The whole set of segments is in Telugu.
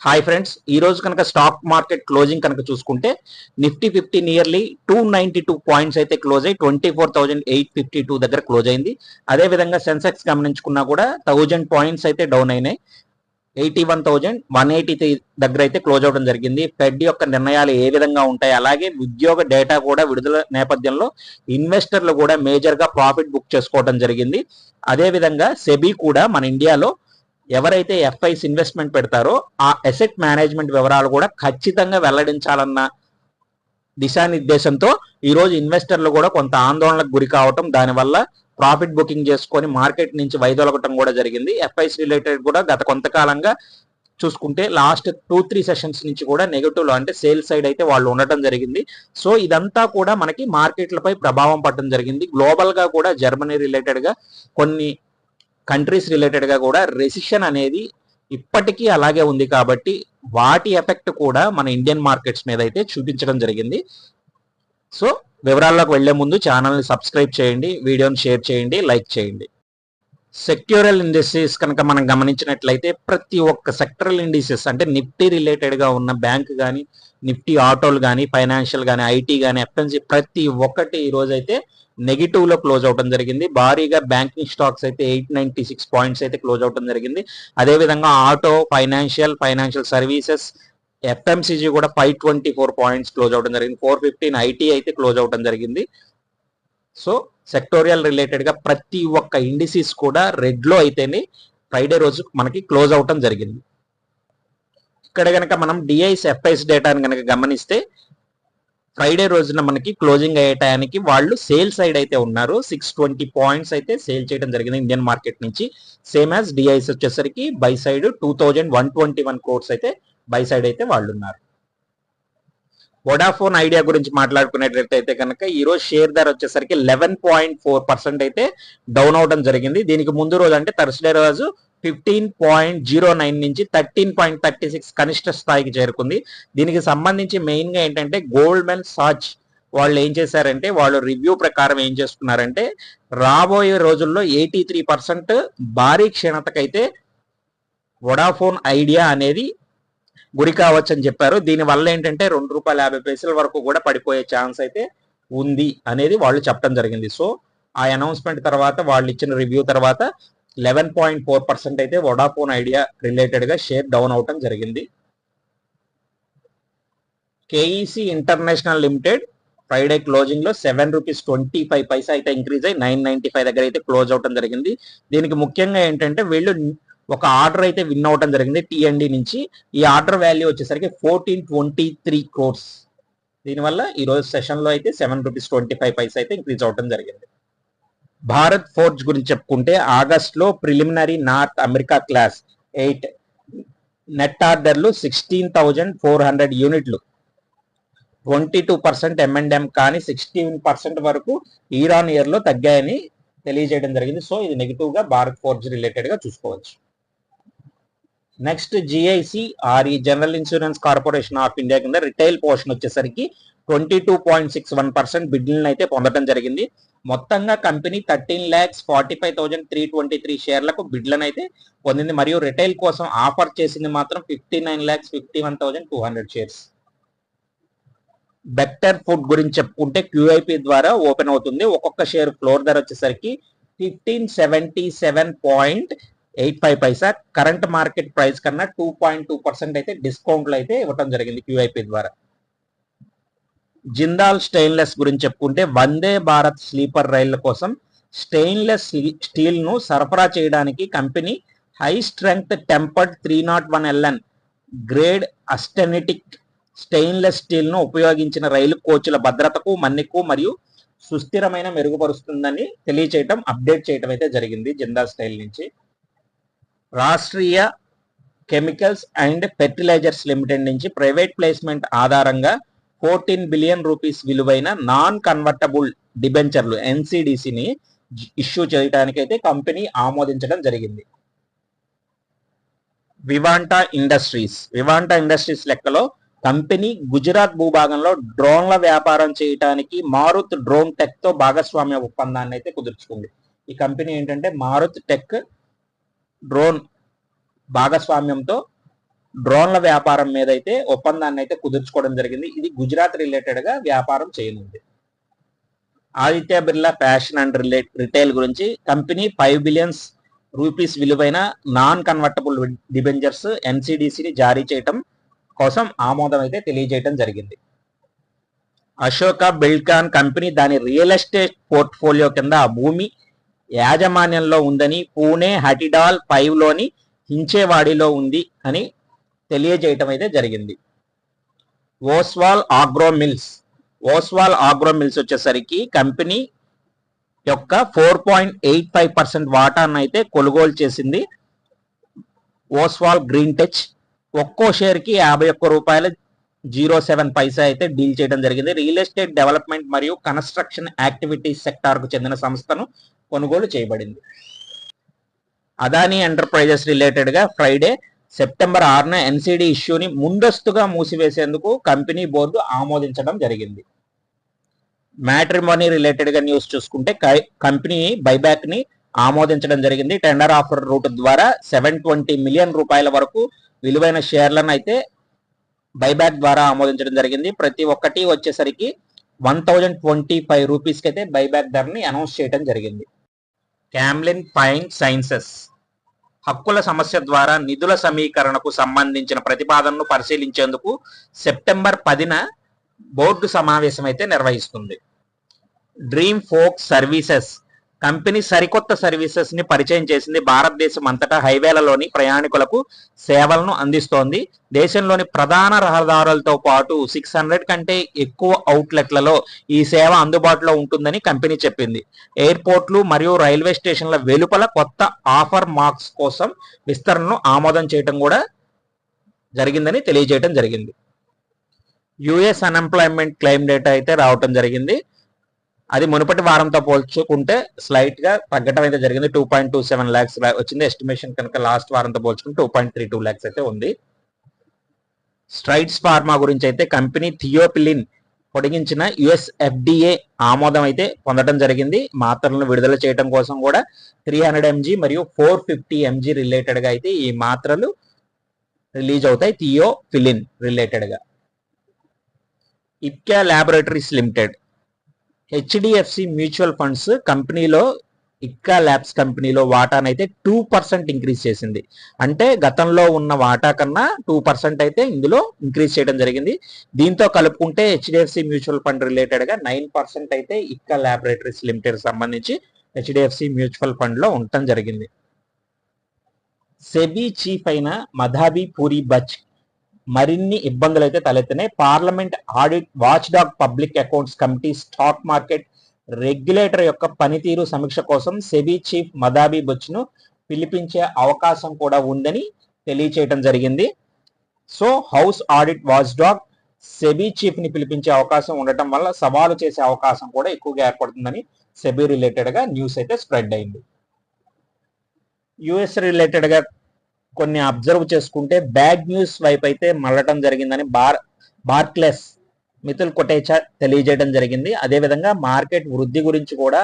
హాయ్ ఫ్రెండ్స్ ఈ రోజు కనుక స్టాక్ మార్కెట్ క్లోజింగ్ కనుక చూసుకుంటే Nifty fifty nearly two ninety two points అయితే క్లోజ్ అయ్యి twenty four thousand eight fifty two దగ్గర క్లోజ్ అయింది. అదే విధంగా సెన్సెక్స్ గమనించుకున్నా కూడా థౌజండ్ పాయింట్స్ అయితే డౌన్ అయినాయి. Eighty one thousand one eighty దగ్గర అయితే క్లోజ్ అవడం జరిగింది. ఫెడ్ యొక్క నిర్ణయాలు ఏ విధంగా ఉంటాయి? అలాగే ఉద్యోగ డేటా కూడా విడుదల నేపథ్యంలో ఇన్వెస్టర్లు కూడా మేజర్గా ప్రాఫిట్ బుక్ చేసుకోవడం జరిగింది. అదేవిధంగా సెబీ కూడా మన ఇండియాలో ఎవరైతే ఎఫ్ఐస్ ఇన్వెస్ట్మెంట్ పెడతారో ఆ అసెట్ మేనేజ్మెంట్ వివరాలు కూడా ఖచ్చితంగా వెల్లడించాలన్న దిశానిర్దేశంతో ఈరోజు ఇన్వెస్టర్లు కూడా కొంత ఆందోళనకు గురి కావటం దానివల్ల ప్రాఫిట్ బుకింగ్ చేసుకొని మార్కెట్ నుంచి వైదొలగటం కూడా జరిగింది. ఎఫ్ఐస్ రిలేటెడ్ కూడా గత కొంతకాలంగా చూసుకుంటే లాస్ట్ టూ త్రీ సెషన్స్ నుంచి కూడా నెగటివ్ అంటే సేల్ సైడ్ అయితే వాళ్ళు ఉండటం జరిగింది. సో ఇదంతా కూడా మనకి మార్కెట్లపై ప్రభావం పడటం జరిగింది. గ్లోబల్గా కూడా జర్మనీ రిలేటెడ్గా కొన్ని కంట్రీస్ రిలేటెడ్గా కూడా రెసిషన్ అనేది ఇప్పటికీ అలాగే ఉంది కాబట్టి వాటి ఎఫెక్ట్ కూడా మన ఇండియన్ మార్కెట్స్ మీద అయితే చూపించడం జరిగింది. సో వివరాల్లోకి వెళ్ళే ముందు ఛానల్ని సబ్స్క్రైబ్ చేయండి వీడియోని షేర్ చేయండి లైక్ చేయండి. సెక్యూరల్ ఇండస్ట్రీస్ కనుక మనం గమనించినట్లయితే ప్రతి ఒక్క సెక్టరల్ ఇండిసెస్ అంటే నిఫ్టీ రిలేటెడ్గా ఉన్న బ్యాంక్ కానీ నిఫ్టీ ఆటోలు కానీ ఫైనాన్షియల్ కానీ ఐటీ కానీ ఎఫ్ఎన్సీ ప్రతి ఒక్కటి ఈ రోజు అయితే నెగిటివ్లో క్లోజ్ అవడం జరిగింది. భారీగా బ్యాంకింగ్ స్టాక్స్ అయితే ఎయిట్ నైన్టీ సిక్స్ పాయింట్స్ అయితే క్లోజ్ అవడం జరిగింది. అదే విధంగా auto financial financial services FMCG కూడా five twenty four points close అవడం జరిగింది. ఫోర్ ఫిఫ్టీన్ ఐటీ అయితే క్లోజ్ అవడం జరిగింది. సో సెక్టోరియల్ రిలేటెడ్గా ప్రతి ఒక్క ఇండిసీస్ కూడా రెడ్లో అయితేనే ఫ్రైడే రోజు మనకి క్లోజ్ అవటం జరిగింది. ఇక్కడ కనుక మనం డిఐస్ ఎఫ్ఐస్ డేటాను కనుక గమనిస్తే ఫ్రైడే రోజున మనకి క్లోజింగ్ అయ్యే టయానికి వాళ్ళు సేల్ సైడ్ అయితే ఉన్నారు. సిక్స్ ట్వంటీ పాయింట్స్ అయితే సేల్ చేయడం జరిగింది ఇండియన్ మార్కెట్ నుంచి. సేమ్ యాజ్ డిఐస్ వచ్చేసరికి buy side two thousand one twenty one crores అయితే బై సైడ్ అయితే వాళ్ళు ఉన్నారు. వొడాఫోన్ ఐడియా గురించి మాట్లాడుకునేటట్టయితే కనుక ఈ రోజు షేర్ ధర వచ్చేసరికి లెవెన్ పాయింట్ ఫోర్ పర్సెంట్ అయితే డౌన్ అవడం జరిగింది. దీనికి ముందు రోజు అంటే థర్స్డే రోజు ఫిఫ్టీన్ పాయింట్ జీరో నైన్ నుంచి థర్టీన్ పాయింట్ థర్టీ సిక్స్ కనిష్ట స్థాయికి చేరుకుంది. దీనికి సంబంధించి మెయిన్గా ఏంటంటే గోల్డ్మెన్ సాచ్ వాళ్ళు ఏం చేశారంటే వాళ్ళు రివ్యూ ప్రకారం ఏం చేసుకున్నారంటే రాబోయే రోజుల్లో ఎయిటీ త్రీ పర్సెంట్ భారీ క్షీణతకైతే వొడాఫోన్ ఐడియా అనేది గురి కావచ్చు అని చెప్పారు. దీని వల్ల ఏంటంటే రెండు రూపాయల యాభై పైసల వరకు కూడా పడిపోయే ఛాన్స్ అయితే ఉంది అనేది వాళ్ళు చెప్పడం జరిగింది. సో ఆ అనౌన్స్మెంట్ తర్వాత వాళ్ళు ఇచ్చిన రివ్యూ తర్వాత లెవెన్ పాయింట్ ఫోర్ పర్సెంట్ అయితే వొడాఫోన్ ఐడియా రిలేటెడ్గా షేర్ డౌన్ అవటం జరిగింది. KEC International Limited Friday క్లోజింగ్లో seven rupees twenty five paisa అయితే ఇంక్రీజ్ అయ్యి నైన్ నైన్టీ ఫైవ్ దగ్గర అయితే క్లోజ్ అవటం జరిగింది. దీనికి ముఖ్యంగా ఏంటంటే వీళ్ళు ఒక ఆర్డర్ అయితే విన్ అవటం జరిగింది టిఎండి నుంచి. ఈ ఆర్డర్ వాల్యూ వచ్చేసరికి ఫోర్టీన్ ట్వంటీ త్రీ క్రోర్స్ దీనివల్ల ఈరోజు సెషన్లో అయితే seven rupees twenty five paise అయితే ఇంక్రీజ్ అవడం జరిగింది. భారత్ ఫోర్జ్ గురించి చెప్పుకుంటే ఆగస్ట్లో preliminary North America class eight net ఆర్డర్లు సిక్స్టీన్ థౌజండ్ ఫోర్ హండ్రెడ్ యూనిట్లు. Twenty two percent M and M కానీ సిక్స్టీన్ పర్సెంట్ వరకు ఈరాన్ ఇయర్లో తగ్గాయని తెలియజేయడం జరిగింది. సో ఇది నెగిటివ్గా భారత్ ఫోర్జ్ రిలేటెడ్గా చూసుకోవచ్చు. నెక్స్ట్ జిఐసి ఈ General Insurance Corporation of India కింద రిటైల్ పోర్షన్ వచ్చేసరికి twenty two point six one percent బిడ్లను అయితే పొందడం జరిగింది. మొత్తంగా company thirteen lakhs forty five thousand three twenty three షేర్లకు బిడ్లను అయితే పొందింది. మరియు రిటైల్ కోసం ఆఫర్ చేసింది మాత్రం fifty nine lakhs fifty one thousand two hundred shares Bector food గురించి చెప్పుకుంటే క్యూఐపి ద్వారా ఓపెన్ అవుతుంది. ఒక్కొక్క షేర్ ఫ్లోర్ ధర వచ్చేసరికి fifteen seventy seven point eight five paisa current market price కన్నా టూ పాయింట్ టూ పర్సెంట్ అయితే డిస్కౌంట్లు అయితే ఇవ్వడం జరిగింది క్యూఐపీ ద్వారా. జిందాల్ స్టెయిన్లెస్ గురించి చెప్పుకుంటే వందే భారత్ స్లీపర్ రైళ్ళ కోసం స్టెయిన్లెస్ స్టీల్ను సరఫరా చేయడానికి company high strength tempered three nought one LN grade austenitic stainless స్టీల్ను ఉపయోగించిన రైలు కోచ్ల భద్రతకు మన్నికు మరియు సుస్థిరమైన మెరుగుపరుస్తుందని తెలియచేయటం అప్డేట్ చేయటం అయితే జరిగింది జిందాల్ స్టైల్ నుంచి. Rashtriya Chemicals and Fertilizers Limited నుంచి ప్రైవేట్ ప్లేస్మెంట్ ఆధారంగా ఫోర్టీన్ బిలియన్ రూపీస్ విలువైన నాన్ కన్వర్టబుల్ డిబెంచర్లు ఎన్సిడిసిని ఇష్యూ చేయడానికి అయితే కంపెనీ ఆమోదించడం జరిగింది. వివాంటా ఇండస్ట్రీస్ వివాంటా ఇండస్ట్రీస్ లెక్కలో కంపెనీ గుజరాత్ భూభాగంలో డ్రోన్ల వ్యాపారం చేయడానికి మారుత్ డ్రోన్ టెక్తో భాగస్వామ్య ఒప్పందాన్ని అయితే కుదుర్చుకుంది. ఈ కంపెనీ ఏంటంటే మారుత్ టెక్ డ్రోన్ భాగస్వామ్యంతో డ్రోన్ల వ్యాపారం మీద అయితే ఒప్పందాన్ని అయితే కుదుర్చుకోవడం జరిగింది. ఇది గుజరాత్ రిలేటెడ్గా వ్యాపారం చేయనుంది. Aditya Birla Fashion and relate Retail గురించి కంపెనీ ఫైవ్ బిలియన్స్ రూపీస్ విలువైన నాన్ కన్వర్టబుల్ డిబెంజర్స్ ఎన్సిడిసిని జారీ చేయటం కోసం ఆమోదం అయితే తెలియజేయడం జరిగింది. అశోక బిల్కాన్ కంపెనీ దాని రియల్ ఎస్టేట్ పోర్ట్ఫోలియో కింద భూమి యాజమాన్యంలో ఉందని పూణే హటిడాల్ ఫైవ్లోని హించేవాడిలో ఉంది అని తెలియజేయటం అయితే జరిగింది. Oswal Agro Mills. Oswal Agro Mills వచ్చేసరికి కంపెనీ యొక్క four point eight five percent వాటాను అయితే కొనుగోలు చేసింది ఓస్వాల్ గ్రీన్ టెచ్. ఒక్కో షేర్కి యాభై ఒక్క రూపాయల జీరో సెవెన్ పైసా అయితే డీల్ చేయడం జరిగింది. రియల్ ఎస్టేట్ డెవలప్మెంట్ మరియు కన్స్ట్రక్షన్ యాక్టివిటీస్ సెక్టార్కు చెందిన సంస్థను కొనుగోలు చేయబడింది. అదానీ ఎంటర్ప్రైజెస్ రిలేటెడ్గా ఫ్రైడే సెప్టెంబర్ ఆరున ఎన్సీడీ ఇష్యూని ముందస్తుగా మూసివేసేందుకు కంపెనీ బోర్డు ఆమోదించడం జరిగింది. మ్యాట్రిమోనీ రిలేటెడ్గా న్యూస్ చూసుకుంటే కంపెనీ బైబ్యాక్ని ఆమోదించడం జరిగింది. టెండర్ ఆఫర్ రూట్ ద్వారా సెవెన్ ట్వంటీ మిలియన్ రూపాయల వరకు విలువైన షేర్లను అయితే బైబ్యాక్ ద్వారా ఆమోదించడం జరిగింది. ప్రతి ఒక్కటి వచ్చేసరికి వన్ థౌజండ్ ట్వంటీ ఫైవ్ రూపీస్కి అయితే బైబ్యాక్ ధరని అనౌన్స్ చేయడం జరిగింది. క్యామ్లిన్ ఫైన్ సైన్సెస్ హక్కుల సమస్య ద్వారా నిధుల సమీకరణకు సంబంధించిన ప్రతిపాదనను పరిశీలించేందుకు సెప్టెంబర్ పదిన బోర్డు సమావేశం అయితే నిర్వహిస్తుంది. Dream Folk Services. కంపెనీ సరికొత్త సర్వీసెస్ని పరిచయం చేసింది భారతదేశం అంతటా హైవేలలోని ప్రయాణికులకు సేవలను అందిస్తోంది. దేశంలోని ప్రధాన రహదారులతో పాటు సిక్స్ హండ్రెడ్ కంటే ఎక్కువ అవుట్లెట్లలో ఈ సేవ అందుబాటులో ఉంటుందని కంపెనీ చెప్పింది. ఎయిర్పోర్ట్లు మరియు రైల్వే స్టేషన్ల వెలుపల కొత్త ఆఫర్ మార్క్స్ కోసం విస్తరణను ఆమోదం చేయడం కూడా జరిగిందని తెలియజేయడం జరిగింది. యుఎస్ అన్ఎంప్లాయ్మెంట్ క్లెయిమ్ డేటా అయితే రావటం జరిగింది. అది మునుపటి వారంతో పోల్చుకుంటే స్లైట్గా తగ్గడం అయితే జరిగింది. Two point two seven lakhs వచ్చింది. ఎస్టిమేషన్ కనుక లాస్ట్ వారంతో పోల్చుకుంటే two point three two lakhs అయితే ఉంది. స్ట్రైట్స్ ఫార్మా గురించి అయితే కంపెనీ థియోపిలిన్ పొడిగించిన యుఎస్ ఎఫ్డిఏ ఆమోదం అయితే పొందడం జరిగింది. మాత్రలను విడుదల చేయడం కోసం కూడా త్రీ హండ్రెడ్ ఎంజీ మరియు ఫోర్ ఫిఫ్టీ ఎంజీ రిలేటెడ్గా అయితే ఈ మాత్రలు రిలీజ్ అవుతాయి. థియోఫిలిన్ రిలేటెడ్గా. Ipca Laboratories Limited HDFC mutual funds కంపెనీలో ఇక్కా ల్యాబ్స్ కంపెనీలో వాటానైతే టూ పర్సెంట్ ఇంక్రీజ్ చేసింది. అంటే గతంలో ఉన్న వాటా కన్నా టూ పర్సెంట్ అయితే ఇందులో ఇంక్రీజ్ చేయడం జరిగింది. దీంతో కలుపుకుంటే హెచ్డిఎఫ్సి మ్యూచువల్ ఫండ్ రిలేటెడ్గా నైన్ పర్సెంట్ అయితే ఇక్కా ల్యాబొరేటరీస్ లిమిటెడ్ సంబంధించి హెచ్డిఎఫ్సి మ్యూచువల్ ఫండ్లో ఉండటం జరిగింది. సెబీ చీఫ్ అయిన మధాబీ పూరి బచ్ మరిన్ని ఇబ్బందులు అయితే తలెత్తినాయి. Parliament audit watch dog public accounts committee stock market regulator యొక్క పనితీరు సమీక్ష కోసం సెబీ చీఫ్ మదాబీ బొచ్చును పిలిపించే అవకాశం కూడా ఉందని తెలియచేయడం జరిగింది. So house audit watch dog SEBI చీఫ్ని పిలిపించే అవకాశం ఉండటం వల్ల సవాలు చేసే అవకాశం కూడా ఎక్కువగా ఏర్పడుతుందని సెబీ రిలేటెడ్గా న్యూస్ అయితే స్ప్రెడ్ అయింది. యుఎస్ రిలేటెడ్గా కొన్ని అబ్జర్వ్ చేసుకుంటే బ్యాడ్ న్యూస్ వైపు అయితే మళ్ళటం జరిగిందని బార్ బార్క్లెస్ మితుల్ కొటేచా తెలియజేయడం జరిగింది. అదేవిధంగా మార్కెట్ వృద్ధి గురించి కూడా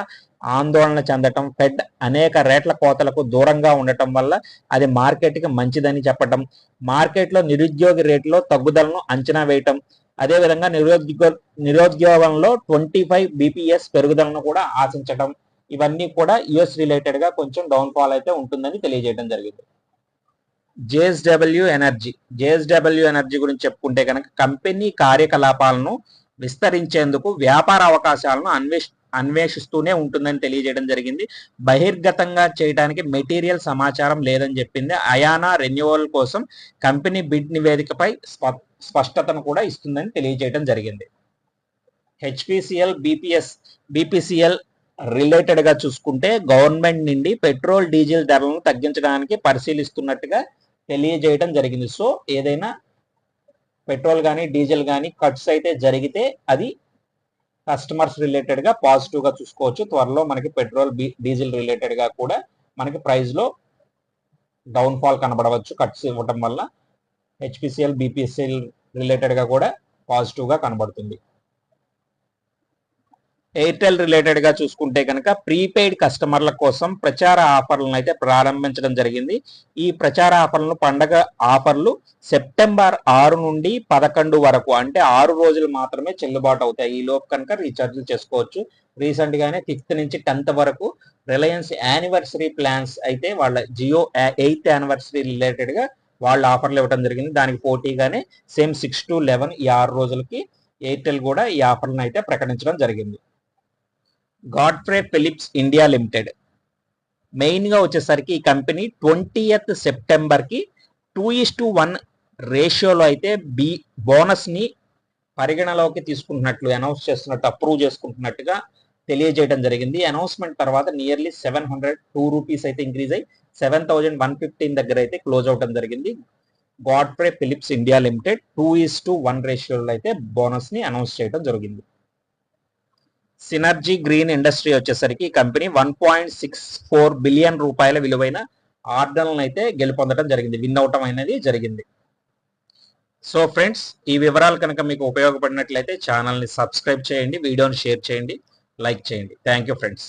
ఆందోళన చెందటం ఫెడ్ అనేక రేట్ల కోతలకు దూరంగా ఉండటం వల్ల అది మార్కెట్కి మంచిదని చెప్పటం మార్కెట్లో నిరుద్యోగ రేట్లో తగ్గుదలను అంచనా వేయటం అదేవిధంగా నిరుద్యోగ నిరుద్యోగంలో ట్వంటీ ఫైవ్ బీపీఎస్ పెరుగుదలను కూడా ఆశించటం ఇవన్నీ కూడా యుఎస్ రిలేటెడ్గా కొంచెం డౌన్ఫాల్ అయితే ఉంటుందని తెలియజేయడం జరిగింది. JSW energy. జేఎస్డబ్ల్యూ ఎనర్జీ గురించి చెప్పుకుంటే కనుక కంపెనీ కార్యకలాపాలను విస్తరించేందుకు వ్యాపార అవకాశాలను అన్వేష్ అన్వేషిస్తూనే ఉంటుందని తెలియజేయడం జరిగింది. బహిర్గతంగా చేయడానికి మెటీరియల్ సమాచారం లేదని చెప్పింది అయానా రెన్యువల్ కోసం కంపెనీ బిడ్ నివేదికపై స్పష్టతను కూడా ఇస్తుందని తెలియజేయడం జరిగింది. హెచ్పిసిఎల్ బీపీఎస్ బీపీసీఎల్ రిలేటెడ్గా చూసుకుంటే గవర్నమెంట్ నుండి పెట్రోల్ డీజిల్ ధరలను తగ్గించడానికి పరిశీలిస్తున్నట్టుగా తెలియజేయడం జరిగింది. సో ఏదైనా పెట్రోల్ కానీ డీజిల్ కానీ కట్స్ అయితే జరిగితే అది కస్టమర్స్ రిలేటెడ్గా పాజిటివ్గా చూసుకోవచ్చు. త్వరలో మనకి పెట్రోల్ డీజిల్ రిలేటెడ్గా కూడా మనకి ప్రైస్లో డౌన్ ఫాల్ కనబడవచ్చు. కట్స్ ఇవ్వటం వల్ల హెచ్పిసిఎల్ బీపీసీఎల్ రిలేటెడ్గా కూడా పాజిటివ్గా కనబడుతుంది. ఎయిర్టెల్ రిలేటెడ్గా చూసుకుంటే కనుక ప్రీపెయిడ్ కస్టమర్ల కోసం ప్రచార ఆఫర్లను అయితే ప్రారంభించడం జరిగింది. ఈ ప్రచార ఆఫర్లను పండగ ఆఫర్లు సెప్టెంబర్ ఆరు నుండి పదకొండు వరకు అంటే ఆరు రోజులు మాత్రమే చెల్లుబాటు అవుతాయి. ఈ లోపు కనుక రీఛార్జ్లు చేసుకోవచ్చు. రీసెంట్ గానే ఫిఫ్త్ నుంచి టెన్త్ వరకు రిలయన్స్ యానివర్సరీ ప్లాన్స్ అయితే వాళ్ళ జియో ఎయిత్ యానివర్సరీ రిలేటెడ్గా వాళ్ళ ఆఫర్లు ఇవ్వడం జరిగింది. దానికి పోటీగానే సేమ్ సిక్స్ టు లెవెన్ ఈ ఆరు రోజులకి ఎయిర్టెల్ కూడా ఈ ఆఫర్లను అయితే ప్రకటించడం జరిగింది. గాడ్ఫ్రే ఫిలిప్స్ ఇండియా లిమిటెడ్ మెయిన్గా వచ్చేసరికి ఈ కంపెనీ ట్వంటీయత్ సెప్టెంబర్కి టూ ఈస్ టు వన్ రేషియోలో అయితే బి బోనస్ని పరిగణలోకి తీసుకుంటున్నట్లు అనౌన్స్ చేస్తున్నట్టు అప్రూవ్ చేసుకుంటున్నట్టుగా తెలియజేయడం జరిగింది. అనౌన్స్మెంట్ తర్వాత nearly seven hundred two rupees అయితే ఇంక్రీజ్ అయ్యి సెవెన్ థౌజండ్ వన్ ఫిఫ్టీన్ దగ్గర అయితే క్లోజ్ అవడం జరిగింది. Godfrey Phillips India Limited two is to one రేషియోలో అయితే బోనస్ని అనౌన్స్ చేయడం జరిగింది. సినర్జీ గ్రీన్ ఇండస్ట్రీ వచ్చేసరికి ఈ company one point six four billion రూపాయల విలువైన ఆర్డర్లను అయితే గెలుపొందడం జరిగింది. విన్ అవటం అనేది జరిగింది. సో ఫ్రెండ్స్ ఈ వివరాలు కనుక మీకు ఉపయోగపడినట్లయితే ఛానల్ని సబ్స్క్రైబ్ చేయండి వీడియోని షేర్ చేయండి లైక్ చేయండి. Thank you friends